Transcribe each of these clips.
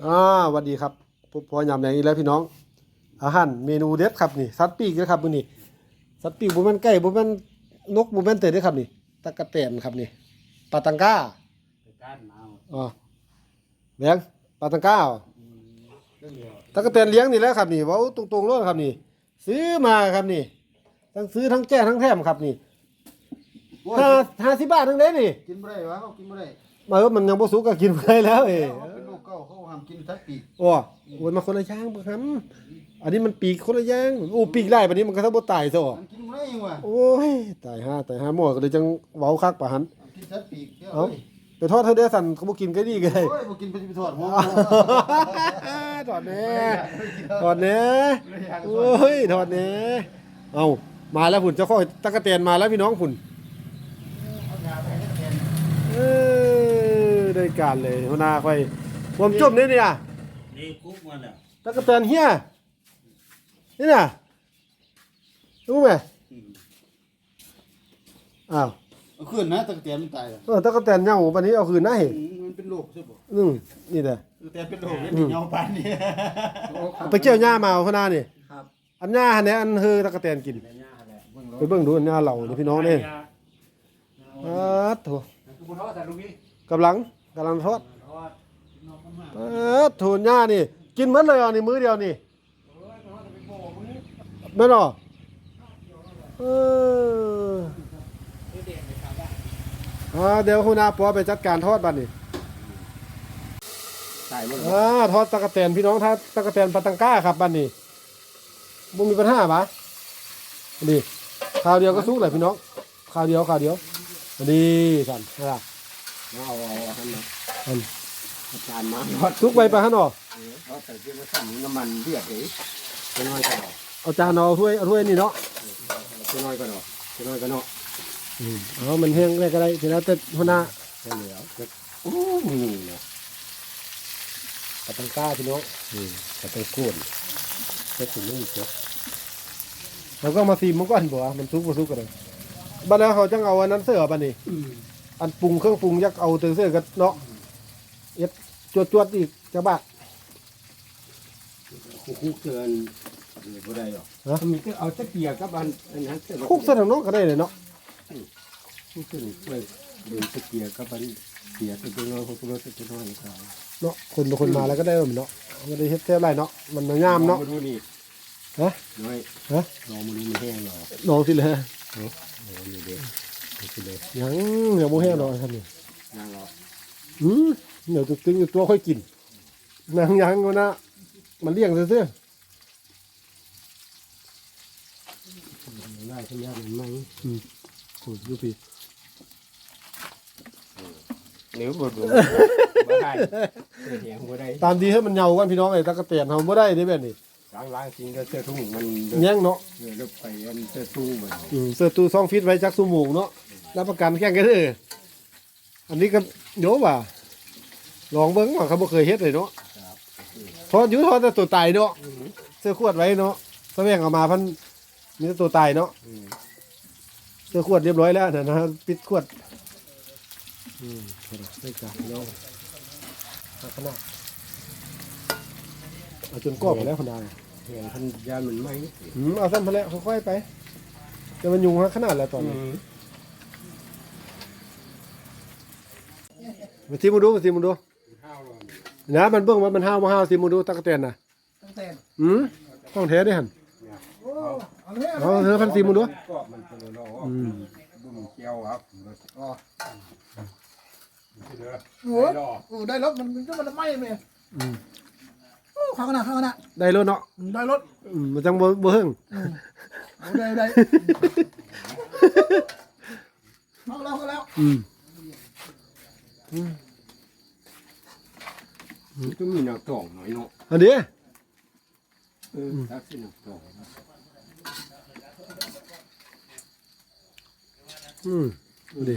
อ่าสวัสดีครับพบพอยามแรงอีกแล้วพี่น้อง อาหารเมนูเด็ดครับนี่สัตว์ปีกนะครับมื้อนี้สัตว์ปีกบ่แม่นไก่บ่แม่นนกบ่แม่นเตยเด้อครับนี่ตะกะแตนครับนี่ปลาตังก้าไปก้านเอาอ๋อเลี้ยงปลาตังก้าเรื่องเดียวตะกะแตนเลี้ยงนี่แหละครับนี่เว้าตรงๆเลยครับนี่ ซื้อมาครับนี่ ทั้งซื้อทั้งแจ้ทั้งแถมครับนี่โอ้ยห้าห้าสิบบาททั้งเด้นี่กินบ่ได้วะเขากินบ่ได้ มาเออมันยังบ่สุกก็กินไปแล้วเอ้เขาเป็นโรคเก่าเขาห้ามกินทักปีกโอ้โอ้ยมาคนละอย่างบ่ครับอันนี้มันปีกคนละอย่างโอ้ปีกไล่บัดนี้มันก็ทับ่ตายซะมันกินบ่ได้ยังวะโอ้ยตายห่าตายห่าหมอก็เลยจังเว้าคักปะหันกินทักปีกเดี๋ยวเอ้าเอ้ยไปทอดเธอได้สั่นเขาบ่กินก็ดีก็ได้ โอ้ยบ่กินไปไปทอดหัวถอดแหน่ถอดแหน่โอ้ยถอดแหน่เอามาแล้วพุ่นเจ้าข้อยตะกะแตนมาแล้วพี่น้องพุ่นเออได้การเลยหัวหน้าค่อย ผมจมนี่เนี่ยนี่กุ๊กมันอะตะกะแตนเฮียนี่น่ะรู้ไหมอ้าวเอาขึ้นนะตะกะเตียนมันตายแล้วเออตะกะแตนเหย่าปานนี้เอาคืนนะเห็นอืมมันเป็นโรคใช่ป่ะอืมนี่แหละตะกะเตียนเป็นโรคเนี่ยเหงาปานนี้ไปเกี่ยวหญ้ามาเอาข้างหน้านี่ครับอันหญ้าอันเนี้ยอันเฮอตะกะแตนกินในหน้าแหละไปเบิ่งดูอันหญ้าเหล่านี่พี่น้องนี่อ้าโถคือบุญทอดแต่ลูกนี้กำลังกำลังทอด ทอดน้องก็มาอ้าโถหญ้านี่ กินหมดเลยอะนี่มื้อเดียวนี่แม่นบ่เอออ่าเดี๋ยวคุณอาปอไปจัดการทอดบัดนี้ตายหมดอ่าทอดตะกะแตนพี่น้องทอดตะกะแตนปาตังก้าครับบัดนี้บ่มีปัญหาปะนี่คราวเดียวก็สุกเลยพี่น้องคราวเดียวคราวเดียวอันนี้สั่นนะล่ะเอาเอาเอาท่านมา อันอาจารย์มาทอดสุกไปปะฮะเนาะทอดใส่เกลือสั่นน้ำมันเดือดเลยจะน้อยก็ดอกเอาจานเอาถ้วยเอาถ้วยนี่เนาะจะน้อยก็ดอกจะน้อยก็เนาะอืมเอามันแห้งได้ก็ได้ทีแล้วแต่หัวหน้าจะเหลือจะโอ้นี่เนาะปาตังก้าพี่น้องอืมปาตังโคนเฮ็ดถึงนี่จ้ะเราก็มาซีมมันก่อนบ่วะมันสุกบ่สุกก็ได้บัดนั้นเขาจังเอาอันนั้นเสื้อบัดนี้อันปรุงเครื่องปรุงยักเอาเตอเสื้อกันเนาะ เอ็ดจวดๆอีกจะบาทคุกเกินหรือบ่ได้หรอกฮะมีก็เอาตะเกียบกับอันอันนั้นเสร็จคุกสนังน้องก็ได้เลยเนาะคุกเกินไปดูตะเกียบกับอันเกียบตัวน้อยคุกรถตัวน้อยก็เนาะคนบางคนมาแล้วก็ได้เหมือนเนาะไม่ได้เฮ็ดแท้ไรเนาะมันงามเนาะลองมาดูนี่ฮะน้อยฮะลองมาดูมันแห้งหรอน้องสิเลยโอ้นี่เด็กนี่สิเลยยังยังบ่แห้งดอกครับนี่นั่งรออืม เดี๋ยวตึงๆตัวค่อยกินนางยังวะนะมันเลี้ยงซื่อได้ขยันไหมๆโอ้ยดูพี่นิ้วบดบดบ่ได้เสียงบ่ได้ตามดีให้มันเหยากันพี่น้องไอ้ตะกะเตียนเฮาบ่ได้เด้แบบนี้ล้างล้างจริงก็เสื้อทุ่งมันแย่งเนาะเออลึกไปอันเสื้อทุ่งมันอืมเสื้อตู้ซองฟิตไว้จักสุโมงเนาะรับประกันแข่งกันเด้ออันนี้ก็โยว่า ลองเบิ่งว่าเขาบ่เคยเฮ็ดเลยเนาะทอดอยู่ทอดแต่ตัวตายเนาะเสื้อขวดไว้เนาะแสวงเออกมาพันมีแต่ตัวตายเนาะอืมเสื้อขวดเรียบร้อยแล้วนะนะปิดขวดอืมได้จ้ะพี่น้องเอาขนาดเอาจนกรอบไปแล้วคนได้เห็นท่านยานมันไหมอืมเอาสั้นไปแล้วค่อยๆไปจะมันยุงฮะขนาดแล้วตอนนี้มาซิมาดูมาซิมาดูข้าวรอ นนะมันเบิ่งว่ามันห้าวมาห้าวซิมาดูตะกะเตียนน่ะตะกะเตียนอืมต้องแท้ด้วยหันโอ้เอาเลยเอาเธอพันซิมาดูกรอบมันเป็นเนาะอืมบุ้มเกียวครับอ๋อที่เด้อโอ้โหโอ้ได้รถมันมันก็มันไหม้เลยอืมโอ้ข้างหน้าข้างหน้าได้แล้วเนาะได้รถอืมมันจังบ่บ่เฮิงโอ้ได้ได้เข้าแล้วเข้าแล้วอืมอืม มันก็มีหนักต่องหน่อยเนาะอันนี้เออทักสิหนักต่องอืมดูดิ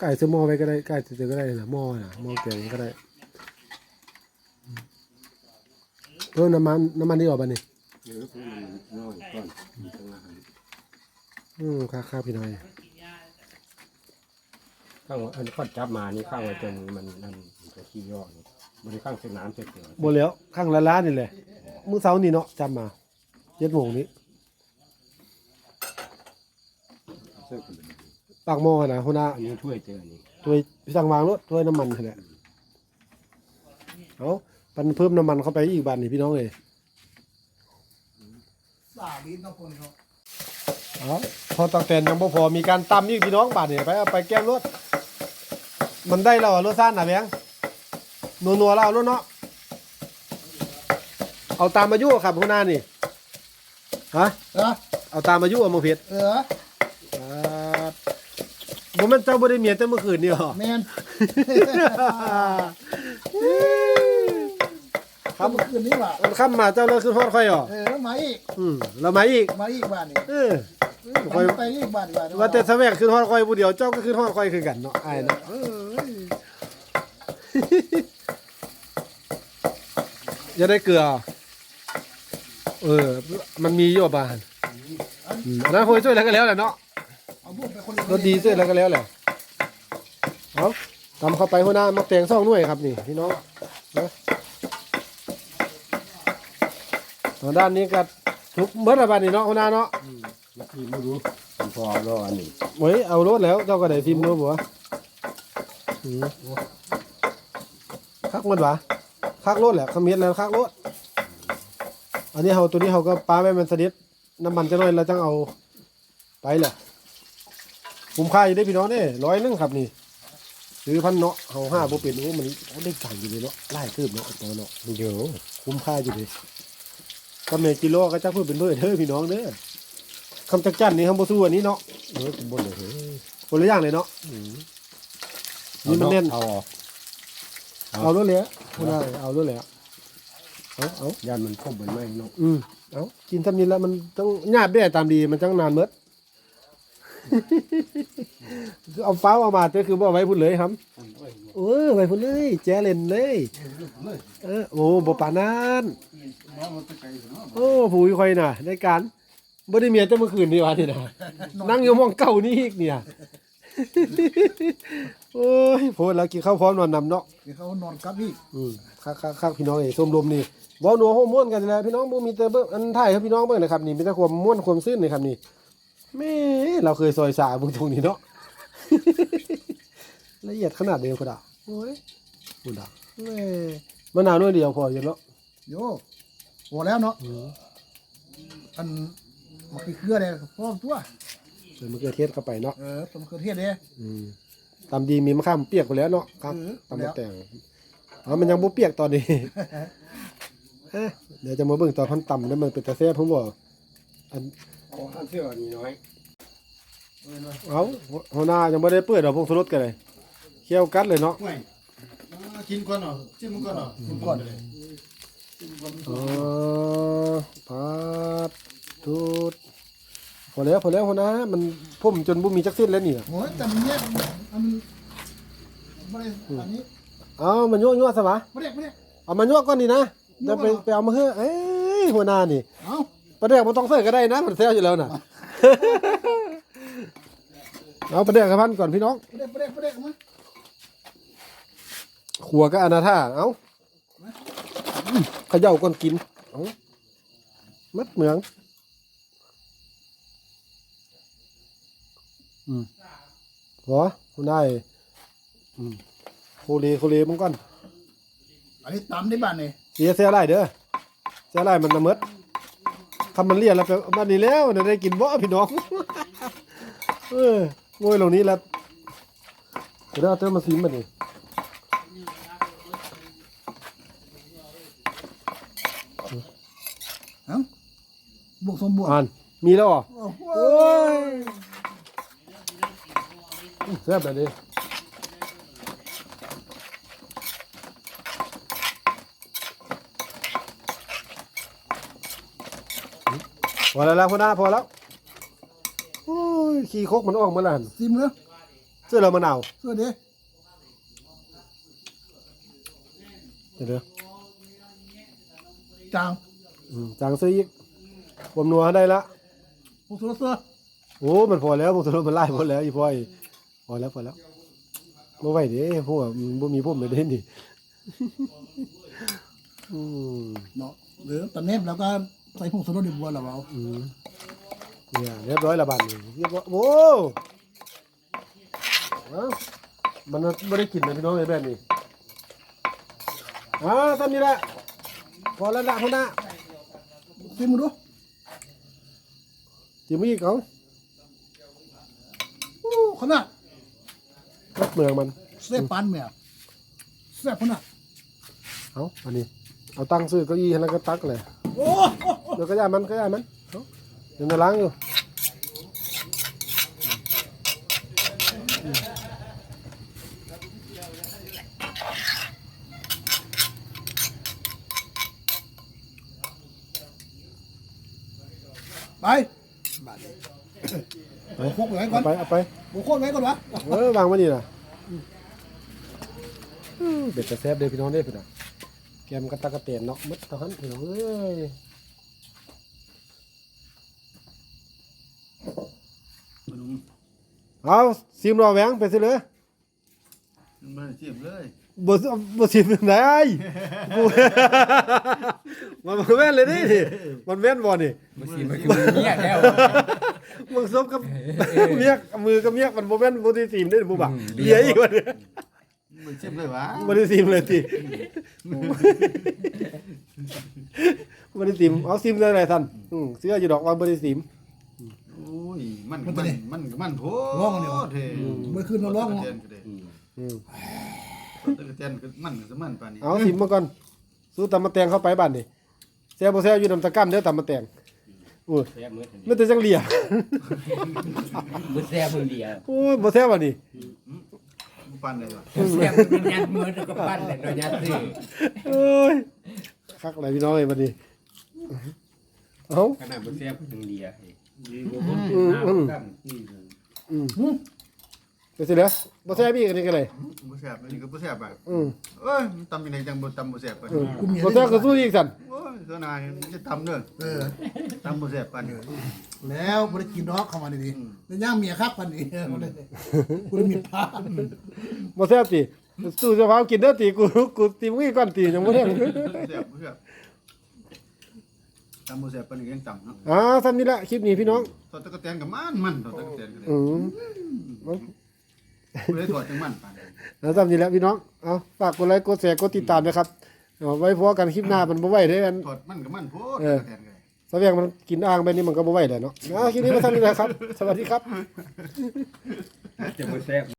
ไก่ซื้อหม้อไว้ก็ได้ไก่ซื้อก็ได้นะหม้อน่ะหม้อแกงก็ได้อืมเออน้ำมันน้ำมันนี่ออกบ้านี่เยอะพวกมันน้อยก่อนมีตั้งอาหารอืมค่าค่าพี่น้อยข้างว่าอันพัดจับมานี่ข้างว่าจนมันนั่น มันจะขี้ยอดนี่อบริข้างเส้นน้ำเสร็จเดียวบ่แล้วข้างละล้านนี่แหละมื้อเช้านี่เนาะจำมา7โมงนี้เสื้อกันเลยปากหม้อนะหัวหน้าอันนี้ถ้วยเจอนี่ถ้วยสั่งวางรถถ้วยน้ำมันนั่นแหละเอาปันเพิ่มน้ำมันเข้าไปอีกบาทนี่พี่น้องเอ้ยสาบีน้องคนนี้เนาะเอาพอตักแตนยังบ่พอมีการตำอีกพี่น้องบาทนี่ไปเอาไปแก้มรถมันได้แล้วอะรถซ่านน่ะแบง นัวๆแล้วเอารถเนาะเอาตามอายุครับหัวหน้านี่ฮะเออเอาตามอายุเอามาเผ็ดเออครับบ่แม่นเจ้าบ่ได้เมียแต่เมื่อคืนนี่หรอแมนครับเมื่อคืนนี้ว่ะมันค่ำมาเจ้าเลยขึ้นฮอดค่อยหรอเออแล้วมาอีกอืมแล้วมาอีกมาอีกบ้านนี่เออไปไปอีกบ้านดีกว่าว่าแต่สแวกขึ้นฮอดค่อยผู้เดียวเจ้าก็ขึ้นฮอดค่อยคือกันเนาะอ้ายเนาะ เอออย่าได้เกลือ เออ มันมีอยู่บ้านอืมอันนั้นคอยช่วยแล้วก็แล้วแหละเนาะเอาบุกไปคนรถดีช่วยแล้วก็แล้วแหละเอาทำเข้าไปหัวหน้ามักแตงซ่องหน่วยครับนี่พี่น้องนะทางด้านนี้ก็ทุกเมื่อไรบ้านนี่เนาะหัวหน้าเนาะเมื่อกี้ไม่รู้ผมพอรออันนี้เว้ยเอารถแล้วเจ้าก็ได้ฟิล์มด้วยบัวอืมคักมันวะ คักรถแหละขมิ้นแล้วคักรถอันนี้เขาตัวนี้เขาก็ปาไว้มันสนิทน้ำมันจะน้อยแล้วจังเอาไปแหละคุ้มค่าอยู่ได้พี่น้องเนี่ยร้อยหนึงครับนี่ซื้อพันเนาะเขาห้าโบเป็นโอ้มันโอ้ได้จ่ายอยู่เลยเนาะไล่คืบเนาะตัวเนาะเดี๋ยวคุ้มค่าอยู่ดิก็เมกิโลก็จักเพื่อเป็นเพื่อนเด้อพี่น้องเด้อคำจักจันนี่คำบ่สู้อันนี้เนาะเออผมบนเลยเฮ้ยคนละอย่างเลยเนาะนี่มันแน่นเอาออก เอาด้วยเลยคนละเอาด้วยเลยเอาเอายานมันคมเหมือนไม่เนาะอืมเอากินทำนี้แล้วมันต้องหยาบได้ตามดีมันจังนานเมดคือเอาฟ้าเอามาแต่คือบ่เอาไว้พุ่นเลยครับเออไว้พุ่นเลยแจเล่นเลยเออโอ้บ่ปานนั้นโอ้ผู้ยคอยน่ะในการบ่ได้เมียแต่เมื่อคืนนี่วะนี่นะนั่งอยู่ห้องเก่านี่อีกเนี่ย โอ้ยโพดแล้วกินข้าวพร้อมนอนนำเนาะเดี๋ยวเขานอนกับพี่อืมคักคักคักพี่น้องเอ้ยส้มลมนี่บ่หนัวโฮม่วนกันนี่แหละพี่น้องบ่มีแต่เบิ่งอันถ่ายให้พี่น้องเบิ่งเลยครับนี่มีแต่ความม่วนความซื่นเลยครับนี่แม่เราเคยซอยสาเบิ่งตรงนี้เนาะ ละเอียดขนาดเดียวก็ได้โอ้ยกูดาแม่มะนาวน้อยเดียวพออยู่เนาะโยโอ้แล้วเนาะอืมอันมันคือเครือเลยพร้อมตัว ใส่มะเขือเทศเข้าไปเนาะเออต้มะเขือเทศเนี่ยอืมตามดีมีมะขามเปียกไปแล้วเนาะครับเออตามมาแต่งอ๋อมันยังบ่เปียกตอนนี้ เอ๊ะเดี๋ยวจะมาเบิ่งตอนพันต่ำแล้วมันเป็นตาแซ่บผมบ่อันเอาห้ามเสื้ออันนี้น้อยเอาหัวหน้ายังไม่ได้เปิดดอกพงสรดกันเลยเคี่ยวกัดเลยเนาะกินก่อนเนาะจิ้มก่อนเนาะจิ้มก่อนเลยอ๋อปาดทูด พอแล้วพอแล้วหัวหน้ามันพุ่มจนบุมีจักสิ้นแล้วนี่โอ้ยแต่มันเนี่ยอันไม่ได้อันนี้เอามันยั่วยั่วซะวะไม่ได้ไม่ได้ เอามันยั่วก่อนนี่นะยั่จะวไปก่อนไปเอามาเฮ้เอ้ยหัวหน้านี่เอ้าประเดี๋ยวมันต้องใส่ก็ได้นะมันแซวอยู่แล้วน่ะ เอาประเดี๋ยวกับพันก่อนพี่น้องไม่ได้ไม่ได้ไม่ได้มาขัวก็อนาถาเอาเขย่าก่อนกินเอามัดเหมือง อืมพอคุณได้อืมโคเลโคเลมึงก่อนอันนี้ตำได้บ้านนี่เสียเสียไรเด้อเสียไรมันละเมิดทำมันเลียนแล้วไปบ้านนี้แล้วเดี๋ยวได้กินบ่พี่น้องเออโง่ยลงนี้แล้วเดี๋ยวเอาเติมมาซิมมาดิเอ้าบวกสมบวกอ่านมีแล้วเหรอโอ้โหโอ้ย แซ่บแบบนี้พอแล้วละพอหน้าพอแล้ว โอ้ย ขี้คกมันออกมาแล้วหั่นซิมเลยเสื้อเรามะนาวสวัสดีเดี๋ยวเดี๋ยวจางอืมจางซื้ออีกผมนัวได้ละพวกสุรเสือโอ้ มันพอแล้วผมสรุปมันไล่พอแล้วอีพ่อย พอแล้วพอแล้วบ่ไหวเด้พวกมันบ่มีผมเลยเด้นี่อืมเนาะหรือตอนนี้เราก็ใส่ผงสโลดิบัวเราเอาอืมเนี่ยเรียบร้อยและบัดนี้เรียบร้อยโอ้เอ้ามันไม่ได้กินนะพี่น้องเลยแบบนี้อ่าทำนี่แหละพอแล้วละพ่อหน้าซิมมึงดูจิมมี่เขาโอ้ขนาด คัดเมืองมัน เสียปันแม่แซ่บขนาดเอาอันนี้ เอาตั้งซื้อเก้าอี้ให้แล้วก็ตักเลยโอ้เดี๋ยวก็ย่ามันก็ย่ามันเอาเดี๋ยวจะล้างอยู่ไปโอ้โคกไว้ก่อเอานไปเอาไป โอ้โคกไว้ก่อนวะเออวางไว้นี่นะอืมเบ็ดจะแซ่บเด้อพี่น้องเด้อพี่น้องแกมกระตะกระเตนเนาะมัดเท่านั้นพี่น้องเอ้ยเอาซิมรอแหวงไปสิเลยมันเสียบเลยบ่ซิบ่ซิมไหนกูมันบ่แม่นเลยนี่นี่มันแม่นบ่นี่มันสิมันคือเมียแล้ว มึงซบกับเมียกมือกับเมียกมันบ่แม่นบ่ได้ซิมได้บ่บักเหลียอีกว่าเนี่ยมันเสียบเลยวะบ่ได้ซิมเลยติบ่ได้ซิมเอาซิมได้ไหนท่านอืมเสื้ออยู่ดอกว่าบ่ได้ซิมโอ้ยมันมันมันมันโพเท่เมื่อคืนเราร้องตะเนาะเตียนก็ได้อืมตะเตียนก็มันก็มันปานนี้เอาซิมมาก่อนสู้ตำมะแตงเข้าไปบ้านนี่แซ่บบ่แซ่บอยู่นำตะกั่นเด้อตำมะแตงโอ้ยแซ่บมื้อมันแต่จังเหลียมื้อแซ่บมื้อเดียวโอ้ยบ่แซ่บว่ะนี่ปานได้ว่ะแซ่บมันยัดมื้อแล้วก็ปั้นแล้วก็ยัดซื้อเอ้ยคักอะไรพี่น้องเอ้ยบัดนี้เอ้าขนาดมื้อแซ่บมื้อเดียวอืมอืมอืม ไปสิเหลือบ่แซ่บอีกอันนี้ก็เลยบ่แซ่บนี่ก็บ่แซ่บอะอืมเอ้ยตำยังไงจังบ่ตำบ่แซ่บปานอืนี้มบ่แซ่บก็สู้อีกสั่นโอ้ยตัวนายจะตำเด้อเออตำบ่แซ่บปานนี้แล้วบ่ได้กินดอกเข้ามาดีๆแต่ย่างเมียคักปันนี้บ่ได้กูได้มีพานบ่แซ่บติสู้เจะพากินเด้อติกูกูติมึงอีกก่อนติยังบ่ได้แซ่บบ่แซ่บตำบ่แซ่บปานนี้ยังตำเนาะอ่าท่านนี้ละคลิปนี้พี่น้องทอดตะกะแตนก็มันมันทอดตะกะแตนก็ได้อืม บ่ได้ทอดจังมันปานนี้แล้วท่านนี้ละพี่น้องเอาฝากกดไลค์กดแชร์กดติดตามนะครับเอาไว้พอกันคลิปหน้ามันบ่ไหวเด้ออันทอดมันก็มันโพดเออตะกะแตนก็ได้สะแวงมันกินอ่างไปนี่มันก็บ่ไหวแล้วเนาะอ่าคลิปนี้มาท่านนี้แหละครับ สวัสดีครับ จะมื้อแซ่บ